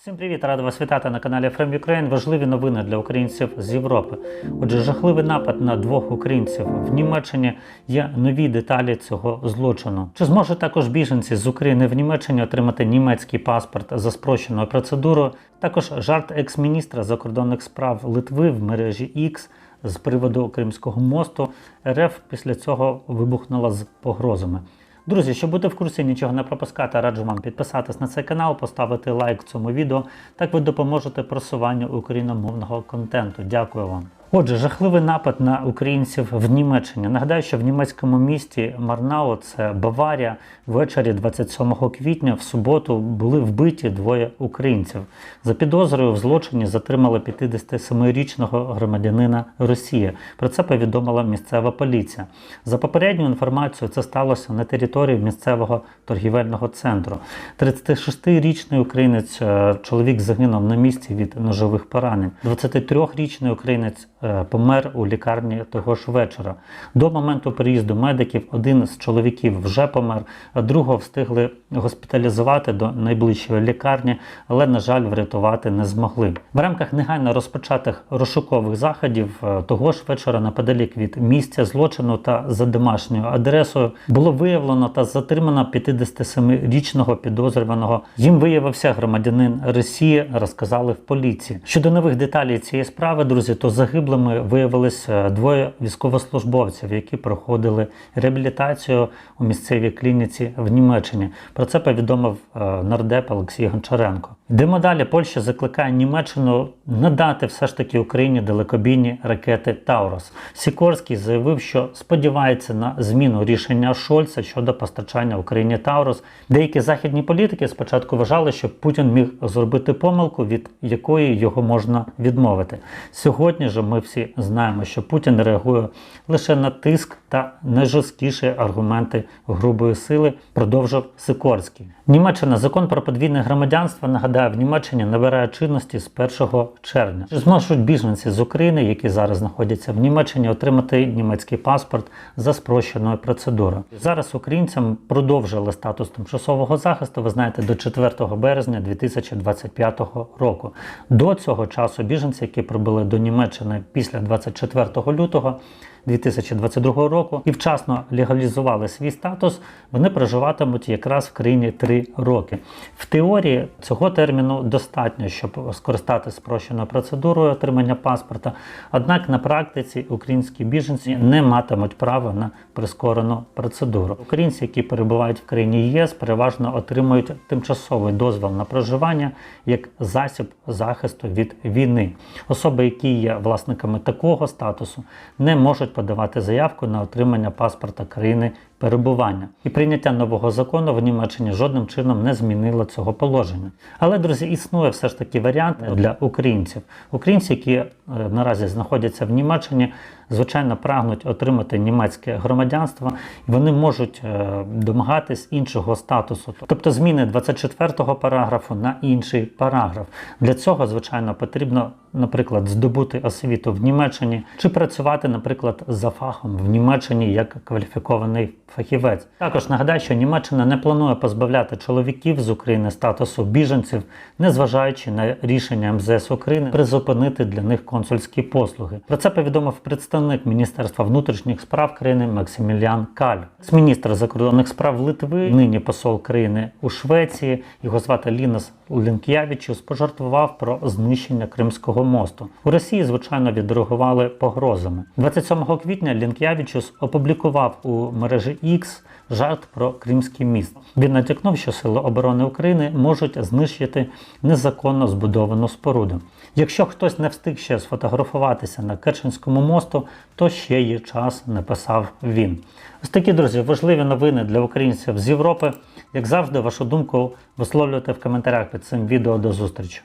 Всім привіт, рада вас вітати на каналі From Ukraine. Важливі новини для українців з Європи. Отже, жахливий напад на двох українців в Німеччині є нові деталі цього злочину. Чи зможуть також біженці з України в Німеччині отримати німецький паспорт за спрощеною процедурою? Також жарт екс-міністра закордонних справ Литви в мережі X з приводу Кримського мосту. РФ після цього вибухнула з погрозами. Друзі, щоб бути в курсі нічого не пропускати, раджу вам підписатись на цей канал, поставити лайк цьому відео. Так ви допоможете просуванню україномовного контенту. Дякую вам. Отже, жахливий напад на українців в Німеччині. Нагадаю, що в німецькому місті Марнау, це Баварія, ввечері 27 квітня в суботу були вбиті двоє українців. За підозрою в злочині затримали 57-річного громадянина Росії. Про це повідомила місцева поліція. За попередньою інформацією, це сталося на території місцевого торгівельного центру. 36-річний українець, е, чоловік загинув на місці від ножових поранень. 23-річний українець помер у лікарні того ж вечора. До моменту приїзду медиків один з чоловіків вже помер, а другого встигли госпіталізувати до найближчої лікарні, але, на жаль, врятувати не змогли. В рамках негайно розпочатих розшукових заходів е, того ж вечора неподалік від місця злочину та за домашньою адресою було виявлено та затримано 57-річного підозрюваного. Їм виявився громадянин Росії, розказали в поліції. Щодо нових деталей цієї справи, друзі, то загиблими виявилися двоє військовослужбовців, які проходили реабілітацію у місцевій клініці в Німеччині. Про це повідомив е, нардеп Олексій Гончаренко. Йдемо далі. Польща закликає Німеччину надати все ж таки Україні далекобійні ракети Таурос. Сікорський заявив, що сподівається на зміну рішення Шольца щодо постачання Україні Таурос. Деякі західні політики спочатку вважали, що Путін міг зробити помилку, від якої його можна відмовити. Сьогодні ж ми всі знаємо, що Путін реагує лише на тиск та найжорсткіші аргументи грубої сили, продовжив Сикорський. Німеччина закон про подвійне громадянство нагадаю в Німеччині набирає чинності з 1 червня. Зможуть біженці з України, які зараз знаходяться в Німеччині, отримати німецький паспорт за спрощеною процедурою? Зараз українцям продовжили статус тимчасового захисту. Ви знаєте, до 4 березня 2025 року. До цього часу біженці, які прибули до Німеччини після 24 лютого. 2022 року і вчасно легалізували свій статус, вони проживатимуть якраз в країні 3 роки. В теорії цього терміну достатньо, щоб скористатися спрощеною процедурою отримання паспорта. Однак на практиці українські біженці не матимуть права на прискорену процедуру. Українці, які перебувають в країні ЄС, переважно отримують тимчасовий дозвіл на проживання як засіб захисту від війни. Особи, які є власниками такого статусу, не можуть подавати заявку на отримання паспорта країни перебування. І прийняття нового закону в Німеччині жодним чином не змінило цього положення. Але, друзі, існує все ж таки варіант для українців. Українці, які е, наразі знаходяться в Німеччині, звичайно прагнуть отримати німецьке громадянство, і вони можуть е, домагатись іншого статусу, тобто зміни 24-го параграфу на інший параграф. Для цього, звичайно, потрібно, наприклад, здобути освіту в Німеччині чи працювати, наприклад, за фахом в Німеччині як кваліфікований фахівець. Також нагадаю, що Німеччина не планує позбавляти чоловіків з України статусу біженців, незважаючи на рішення МЗС України призупинити для них консульські послуги. Про це повідомив представник Міністерства внутрішніх справ країни Максиміліан Каль. Міністр закордонних справ Литви, нині посол країни у Швеції, його звати Лінас Лінк'явічус, пожартував про знищення Кримського мосту. У Росії, звичайно, відреагували погрозами. 27 квітня Лінк'явічус опублікував у мережі X жарт про Кримський міст. Він натякнув, що Сили оборони України можуть знищити незаконно збудовану споруду. Якщо хтось не встиг ще сфотографуватися на Керченському мосту, то ще є час, написав він. Ось такі друзі, важливі новини для українців з Європи. Як завжди, вашу думку висловлюйте в коментарях під цим відео. До зустрічі.